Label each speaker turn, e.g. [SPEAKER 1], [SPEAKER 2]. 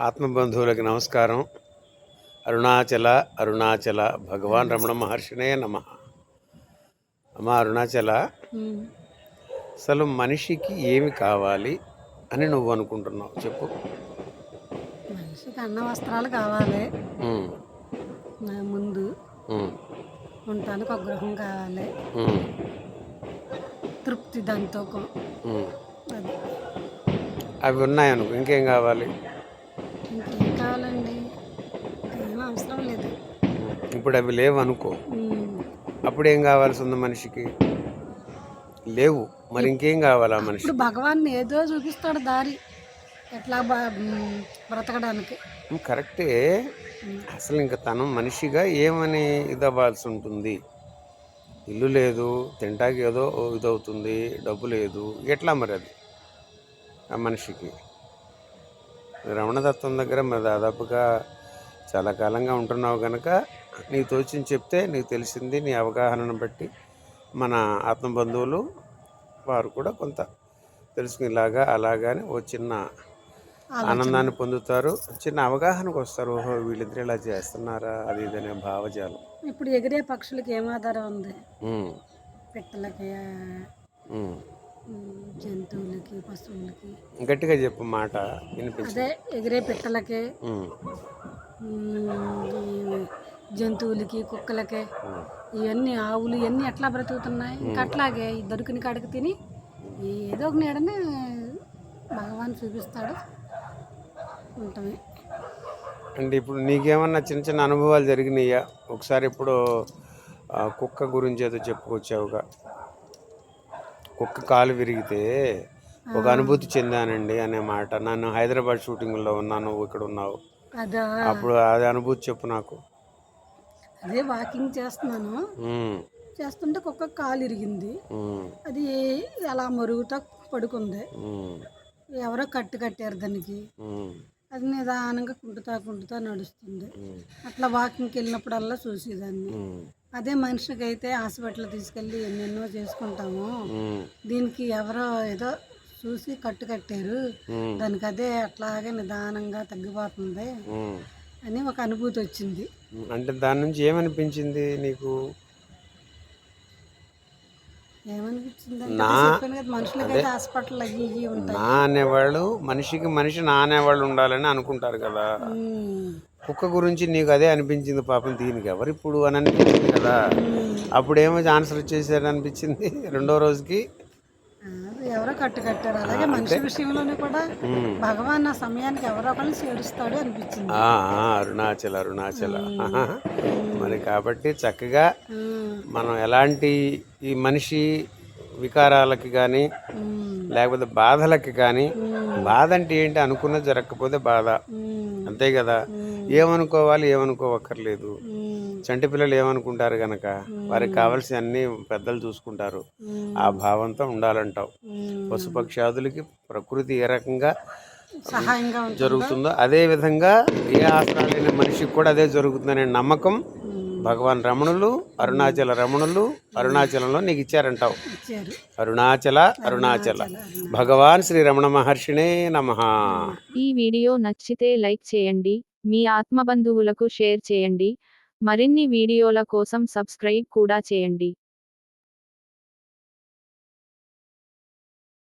[SPEAKER 1] ఆత్మబంధువులకి నమస్కారం. అరుణాచల అరుణాచల భగవాన్ రమణ మహర్షినే నమ. అమ్మ అరుణాచల. అసలు మనిషికి ఏమి కావాలి అని నువ్వు అనుకుంటున్నావు? చెప్పు.
[SPEAKER 2] మనిషికి అన్న వస్త్రాలు కావాలి. ముందు ఉండటానికి ఒక గృహం కావాలి తృప్తి దాంతో
[SPEAKER 1] అవి ఉన్నాయనుకో ఇంకేం కావాలి?
[SPEAKER 2] కావాలండి అవసరం లేదు.
[SPEAKER 1] ఇప్పుడు అవి లేవు అనుకో. అప్పుడు ఏం కావాల్సి ఉంది మనిషికి? లేవు. మరి ఇంకేం కావాలి ఆ మనిషి
[SPEAKER 2] ఇప్పుడు భగవాన్ ఏదో చూపిస్తాడు దారి. ఎట్లా బ్రతకడానికి.
[SPEAKER 1] కరెక్టే. అసలు ఇంకా తను మనిషిగా ఏమని ఇదవ్వాల్సి ఉంటుంది? ఇల్లు లేదు తింటాకి ఏదో ఇదవుతుంది డబ్బు లేదు. ఎట్లా మరి అది? ఆ మనిషికి. రమణదత్తం దగ్గర మరి దాదాపుగా చాలా కాలంగా ఉంటున్నావు కనుక నీకు తోచింది చెప్తే నీకు తెలిసింది నీ అవగాహనను బట్టి మన ఆత్మబంధువులు వారు కూడా కొంత తెలుసుకునేలాగా అలాగానే ఓ చిన్న ఆనందాన్ని పొందుతారు చిన్న అవగాహనకు వస్తారు. ఓహో వీళ్ళిద్దరు ఇలా చేస్తున్నారా? అది ఇదనే భావజాలం.
[SPEAKER 2] ఇప్పుడు ఎగిరే పక్షులకి ఏం ఆధారం ఉంది? పిట్టలకి జంతువులకి పశువులకి.
[SPEAKER 1] గట్టిగా చెప్పు మాట
[SPEAKER 2] అదే ఎగిరే పిట్టలకి జంతువులకి కుక్కలకి ఇవన్నీ ఆవులు ఇవన్నీ ఎట్లా బ్రతుకుతున్నాయి? ఇంకా అట్లాగే ఈ దొరికిన కాడికి తిని ఏదో ఒక నీడని భగవాన్ చూపిస్తాడు. ఉంటామే.
[SPEAKER 1] అంటే ఇప్పుడు నీకేమన్నా చిన్న చిన్న అనుభవాలు జరిగినాయా? ఒకసారి ఇప్పుడు కుక్క గురించి ఏదో చెప్పుకొచ్చావుగా. కుక్క కాలు విరిగితే ఒక అనుభూతి చెందానండి అనే మాట. నన్ను హైదరాబాద్ షూటింగ్లో ఉన్నాను ఇక్కడ ఉన్నావు.
[SPEAKER 2] అదా.
[SPEAKER 1] అప్పుడు అది అనుభూతి చెప్పు నాకు.
[SPEAKER 2] అదే వాకింగ్ చేస్తున్నాను. చేస్తుంటే కుక్క కాలు ఇరిగింది అది అలా మరుగుతా పడుకుంది. ఎవరో కట్టు కట్టారు దానికి. అది నిదానంగా కుంటుతా కుంటుతా నడుస్తుంది. అట్లా వాకింగ్కి వెళ్ళినప్పుడల్లా చూసేదాన్ని. అదే మనిషికి అయితే హాస్పిటల్ తీసుకెళ్ళి ఎన్నెన్నో చేసుకుంటాము. దీనికి ఎవరో ఏదో చూసి కట్టు కట్టారు. దానికి అదే అట్లాగే నిదానంగా తగ్గిపోతుంది. అని ఒక అనుభూతి వచ్చింది.
[SPEAKER 1] అంటే దాని నుంచి ఏమనిపించింది నీకు? నా- అనేవాళ్ళు మనిషికి మనిషి నా అనేవాళ్ళు ఉండాలని అనుకుంటారు కదా. కుక్క గురించి నీకు అదే అనిపించింది పాపం దీనికి ఎవరు ఇప్పుడు అని అనిపించింది కదా. అప్పుడేమో ఆన్సర్ వచ్చేసారు అనిపించింది. రెండో రోజుకి
[SPEAKER 2] ఎవరో కట్టు కట్టారు అలాగే మనిషి విషయంలోనే కూడా. భగవాన్ ఆ సమయానికి ఎవరో ఒకరిని చేరుస్తాడు అనిపించింది
[SPEAKER 1] అరుణాచల అరుణాచల. మరి కాబట్టి చక్కగా. మనం ఎలాంటి ఈ మనిషి వికారాలకి కానీ. లేకపోతే బాధలకి కానీ బాధ అంటే ఏంటి అనుకున్నది జరగకపోతే బాధ. అంతే కదా ఏమనుకోవాలి ఏమనుకోవక్కర్లేదు. చంటి పిల్లలు ఏమనుకుంటారు గనక వారికి కావాల్సిన అన్ని పెద్దలు చూసుకుంటారు. ఆ భావంతో ఉండాలంటావు. పశుపక్షాదులకి ప్రకృతి ఏ రకంగా జరుగుతుందో అదే విధంగా ఏ ఆసరాలైన మనిషికి కూడా అదే జరుగుతుందనే నమ్మకం భగవాన్ రమణులు అరుణాచల రమణులు అరుణాచలంలో నీకు ఇచ్చారంటావు.
[SPEAKER 2] ఇచ్చారు.
[SPEAKER 1] అరుణాచల అరుణాచల. భగవాన్ శ్రీ రమణ మహర్షినే నమ.
[SPEAKER 3] ఈ వీడియో నచ్చితే లైక్ చేయండి మీ ఆత్మబంధువులకు షేర్ చేయండి మరిన్ని వీడియోల కోసం సబ్స్క్రైబ్ కూడా చేయండి.